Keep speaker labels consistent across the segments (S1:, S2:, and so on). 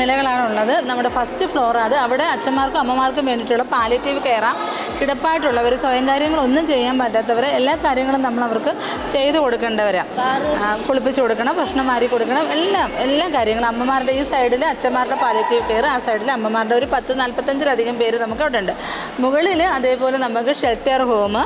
S1: നിലകളാണുള്ളത്. നമ്മുടെ first floor അത്. അവിടെ അച്ഛന്മാർക്കും അമ്മമാർക്കും വേണ്ടിയിട്ടുള്ള പാലിറ്റീവ് കെയറാണ് കിടപ്പായിട്ടുള്ളവർ സ്വയം കാര്യങ്ങളൊന്നും ചെയ്യാൻ പറ്റാത്തവർ എല്ലാ കാര്യങ്ങളും നമ്മൾ അവർക്ക് ചെയ്തു കൊടുക്കേണ്ടവരാണ് കുളിപ്പിച്ചു കൊടുക്കണം ഭക്ഷണം മാറി കൊടുക്കണം എല്ലാം എല്ലാ കാര്യങ്ങളും. അമ്മമാരുടെ ഈ സൈഡിൽ അച്ഛന്മാരുടെ പാലിറ്റീവ് കെയർ ആ സൈഡിൽ അമ്മമാരുടെ ഒരു പത്ത് നാൽപ്പത്തഞ്ചിലധികം പേര് നമുക്ക് അവിടെ ഉണ്ട്. മുകളിൽ അതേപോലെ നമുക്ക് ഷെൽട്ടർ ഹോം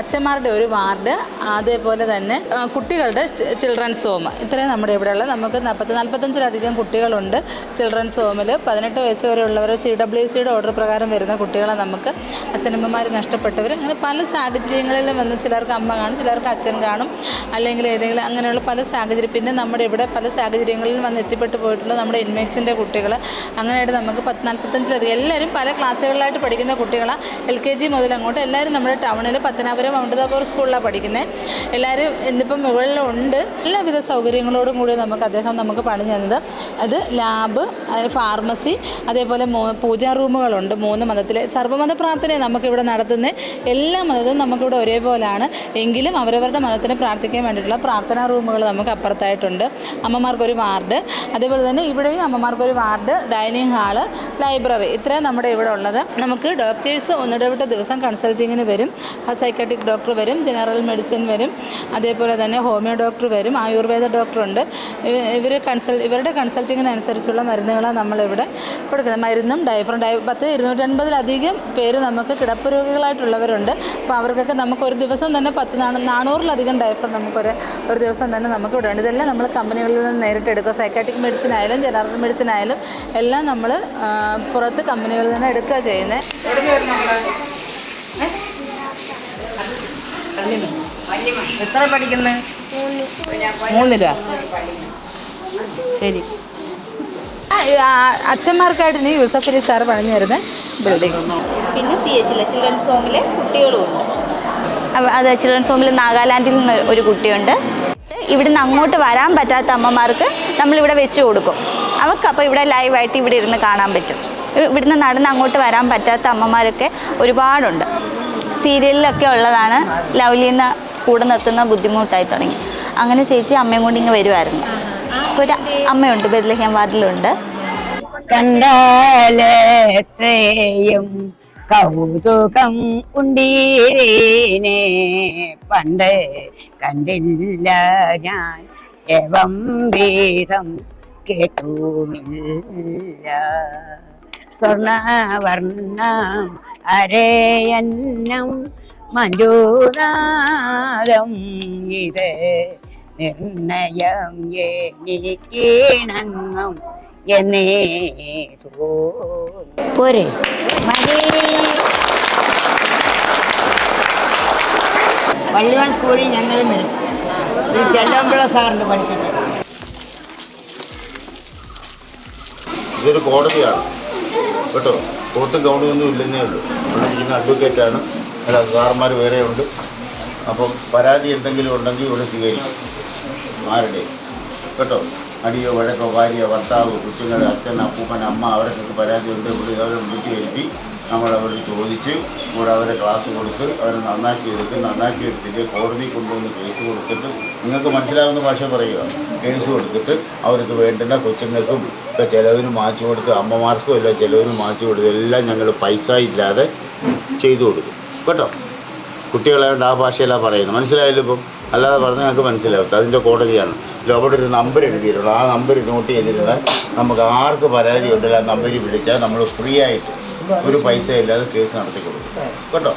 S1: അച്ഛന്മാരുടെ ഒരു വാർഡ് അതേപോലെ തന്നെ കുട്ടികളുടെ ചിൽഡ്രൻസ് ഹോം ഇത്രയും നമ്മുടെ ഇവിടെയുള്ള നമുക്ക് പത്ത് നാൽപ്പത്തഞ്ചിലധികം കുട്ടികളുണ്ട്. ചിൽഡ്രൻ ചിൽഡ്രൻസ് ഹോമിൽ പതിനെട്ട് വയസ്സ് വരെ ഉള്ളവർ സി ഡബ്ല്യു സിയുടെ ഓർഡർ പ്രകാരം വരുന്ന കുട്ടികളെ നമുക്ക് അച്ഛനമ്മമാർ നഷ്ടപ്പെട്ടവർ അങ്ങനെ പല സാഹചര്യങ്ങളിലും വന്ന് ചിലർക്ക് അമ്മ കാണും ചിലർക്ക് അച്ഛൻ കാണും അല്ലെങ്കിൽ ഏതെങ്കിലും അങ്ങനെയുള്ള പല സാഹചര്യം പിന്നെ നമ്മുടെ ഇവിടെ പല സാഹചര്യങ്ങളിലും വന്ന് എത്തിപ്പെട്ട് പോയിട്ടുള്ള നമ്മുടെ ഇൻമേറ്റ്സിന്റെ കുട്ടികൾ അങ്ങനെയായിട്ട് നമുക്ക് പത്ത് നാൽപ്പത്തഞ്ചിലധികം എല്ലാവരും പല ക്ലാസ്സുകളിലായിട്ട് പഠിക്കുന്ന കുട്ടികളാണ് എൽ കെ ജി മുതൽ അങ്ങോട്ട് എല്ലാവരും നമ്മുടെ ടൗണിൽ പത്തനാപുരം മൗണ്ടതാപൂർ സ്കൂളിലാണ് പഠിക്കുന്നത് എല്ലാവരും ഇന്നിപ്പം മുകളിലുണ്ട്. എല്ലാവിധ സൗകര്യങ്ങളോടും കൂടി നമുക്ക് അദ്ദേഹം നമുക്ക് പണിഞ്ഞത് അത് ലാബ് ഫാർമസി അതേപോലെ പൂജാ റൂമുകളുണ്ട് മൂന്ന് മതത്തിലെ. സർവമത പ്രാർത്ഥനയെ നമുക്കിവിടെ നടത്തുന്ന എല്ലാ മതവും നമുക്കിവിടെ ഒരേപോലെയാണ് എങ്കിലും അവരവരുടെ മതത്തിന് പ്രാർത്ഥിക്കാൻ വേണ്ടിയിട്ടുള്ള പ്രാർത്ഥനാ റൂമുകൾ നമുക്ക് അപ്പുറത്തായിട്ടുണ്ട്. അമ്മമാർക്കൊരു വാർഡ്. അതേപോലെ തന്നെ ഇവിടെയും അമ്മമാർക്കൊരു വാർഡ് ഡൈനിങ് ഹാൾ ലൈബ്രറി. ഇത്രയും നമ്മുടെ ഇവിടെ ഉള്ളത്. നമുക്ക് ഡോക്ടേഴ്സ് ഒന്നിടവിട്ട ദിവസം കൺസൾട്ടിങ്ങിന് വരും. സൈക്കാട്രിക് ഡോക്ടർ വരും ജനറൽ മെഡിസിൻ വരും. അതേപോലെ തന്നെ ഹോമിയോ ഡോക്ടർ വരും ആയുർവേദ ഡോക്ടറുണ്ട്. ഇവർ കൺസൾ ഇവരുടെ കൺസൾട്ടിങ്ങിനനുസരിച്ചുള്ള മരുന്നുകളാണ് നമ്മളിവിടെ കൊടുക്കുന്നത്. മരുന്നും ഡയഫ്രം ഡയ പത്ത് ഇരുന്നൂറ്റൻപതിലധികം പേര് നമുക്ക് കിടപ്പ് രോഗികളായിട്ടുള്ളവരുണ്ട് അപ്പോൾ അവർക്കൊക്കെ നമുക്ക് ഒരു ദിവസം തന്നെ പത്ത് നാണ നാനൂറിലധികം ഡയഫ്രം നമുക്കൊരു ഒരു ദിവസം തന്നെ നമുക്ക് ഇവിടെ ഉണ്ട് ഇതെല്ലാം നമ്മൾ കമ്പനികളിൽ നിന്ന് നേരിട്ട് എടുക്കുക സൈക്കാട്രിക് മെഡിസിൻ ആയാലും ജനറൽ മെഡിസിൻ ആയാലും എല്ലാം നമ്മൾ പുറത്ത് കമ്പനികളിൽ നിന്ന് എടുക്കുക ചെയ്യുന്നത് എത്ര പഠിക്കുന്നത് മൂന്നിലോ? ശരി. അച്ഛന്മാർക്കായിട്ട് നീ യൂസഫലി സാർ പറഞ്ഞു തരുന്നത് ബിൽഡിംഗ്
S2: പിന്നെ സി എച്ചിലെ ചിൽഡ്രൻസ് ഹോമിലെ കുട്ടികളുമുണ്ട് അതെ ചിൽഡ്രൻസ് ഹോമിൽ നാഗാലാൻഡിൽ നിന്ന് ഒരു കുട്ടിയുണ്ട്. ഇവിടുന്ന് അങ്ങോട്ട് വരാൻ പറ്റാത്ത അമ്മമാർക്ക് നമ്മളിവിടെ വെച്ച് കൊടുക്കും. അവർക്ക് അപ്പോൾ ഇവിടെ ലൈവായിട്ട് ഇവിടെ ഇരുന്ന് കാണാൻ പറ്റും. ഇവിടുന്ന് നടന്ന് അങ്ങോട്ട് വരാൻ പറ്റാത്ത അമ്മമാരൊക്കെ ഒരുപാടുണ്ട്. സീരിയലിലൊക്കെ ഉള്ളതാണ് ലവ്ലിന്ന് കൂടെ നിർത്തുന്ന ബുദ്ധിമുട്ടായി തുടങ്ങി. അങ്ങനെ ചേച്ചി അമ്മയും കൊണ്ട് ഇങ്ങ് വരുമായിരുന്നു ഒരു അമ്മയുണ്ട് ബദലഹ്യാം വാർഡിലുണ്ട്.
S3: കണ്ടാലേത്രയും കൗതുകം ഉണ്ടീരേനെ പണ്ട് കണ്ടില്ല ഞാൻ എവം വേദം കേട്ടുമില്ല. സ്വർണവർണം അരയന്നം മഞ്ജുനാദം ഇത് നിർണയം എനിക്കിണങ്ങും എന്നേ. പോരെ. പള്ളിവാൻ സ്കൂളിൽ ഞങ്ങൾ ഒരു ചെല്ലമ്പിള സാറിന് പഠിപ്പിച്ചത്
S4: ഇതൊരു കോടതിയാണ്. കേട്ടോ? കോർട്ടും ഒന്നും ഇല്ലെന്നേ ഉള്ളൂ. ഇവിടെ ഇരിക്കുന്ന ആണ്. അല്ല സാറന്മാർ വേറെ ഉണ്ട്. അപ്പം പരാതി എന്തെങ്കിലും ഉണ്ടെങ്കിൽ ഇവിടെ സ്വീകരിക്കും. ആരുടെ? കേട്ടോ? അടിയോ വഴക്കോ ഭാര്യ ഭർത്താവ് കൊച്ചുങ്ങൾ അച്ഛൻ അപ്പൂപ്പൻ അമ്മ അവരൊക്കെ പരാതി ഉണ്ട് ഇവിടെ അവരെ വിളിച്ചു വരുത്തി നമ്മൾ അവരോട് ചോദിച്ച് ഇവിടെ അവരെ ക്ലാസ് കൊടുത്ത് അവരെ നന്നാക്കി എടുക്കും. നന്നാക്കി എടുത്തിട്ട് കോടതി കൊണ്ടുവന്ന് കേസ് കൊടുത്തിട്ട് നിങ്ങൾക്ക് മനസ്സിലാവുന്ന ഭാഷ പറയുക. കേസ് കൊടുത്തിട്ട് അവർക്ക് വേണ്ടുന്ന കൊച്ചുങ്ങൾക്കും ഇപ്പോൾ ചിലവരും മാറ്റി കൊടുത്ത് അമ്മമാർക്കും അല്ല ചിലവരും മാറ്റി കൊടുത്ത് എല്ലാം ഞങ്ങൾ പൈസ ഇല്ലാതെ ചെയ്തു കൊടുക്കും. കേട്ടോ? കുട്ടികളെ കുട്ടികളായതുകൊണ്ട് ആ ഭാഷയിലാണ് പറയുന്നത്. മനസ്സിലായല്ലോ ഇപ്പം? അല്ലാതെ പറഞ്ഞാൽ ഞങ്ങൾക്ക് മനസ്സിലാവും. അതിന്റെ കോടതിയാണ്. ലോബോട്ട് ഒരു നമ്പർ എഴുതിയിട്ടുണ്ട്. ആ നമ്പർ നോട്ട് ചെയ്തിരുന്നാൽ നമുക്ക് ആർക്ക് പരാതി ഉണ്ടല്ലോ ആ നമ്പർ വിളിച്ചാൽ നമ്മൾ ഫ്രീ ആയിട്ട് ഒരു പൈസ ഇല്ലാതെ കേസ് നടത്തി കൊടുക്കും കേട്ടോ?